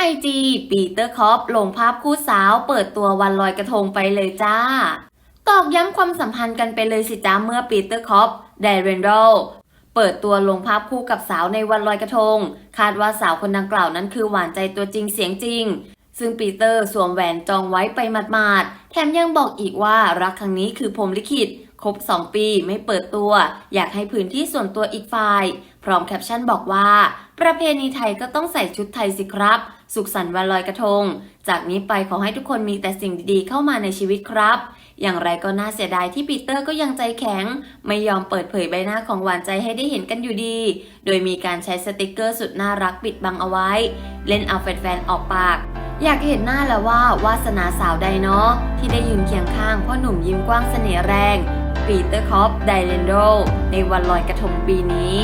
ทั้ง IG ปีเตอร์คอปลงภาพคู่สาวเปิดตัววันลอยกระทงไปเลยจ้า ตอกย้ำความสัมพันธ์กันไปเลยสิจ้าเมื่อปีเตอร์คอปไดเรนโดเปิดตัวลงภาพคู่กับสาวในวันลอยกระทง คาดว่าสาวคนดังกล่าวนั้นคือหวานใจตัวจริงเสียงจริง ซึ่งปีเตอร์สวมแหวนจองไว้ไปหมาดๆ แถมยังบอกอีกว่ารักครั้งนี้คือพรมลิขิต ครบ 2 ปีไม่เปิดตัว อยากให้พื้นที่ส่วนตัวอีกฝ่าย พร้อมแคปชั่นบอกว่า ประเพณีไทยก็ต้องใส่ชุดไทยสิครับ สุขสันต์วันลอยกระทง จากนี้ไปขอให้ทุกคนมีแต่สิ่งดีๆเข้ามาในชีวิตครับ อย่างไรก็น่าเสียดายที่ปีเตอร์ก็ยังใจแข็ง ไม่ยอมเปิดเผยใบหน้าของหวานใจให้ได้เห็นกันอยู่ดี โดยมีการใช้สติกเกอร์สุดน่ารักปิดบังเอาไว้ เล่นเอาแฟนๆออกปากอยากเห็นหน้าแล้วว่าวาสนาสาวใดเนาะที่ได้ยืนเคียงข้างพ่อหนุ่มยิ้มกว้างเสน่ห์แรง ปีเตอร์คอปไดเลนโดในวันลอยกระทงปีนี้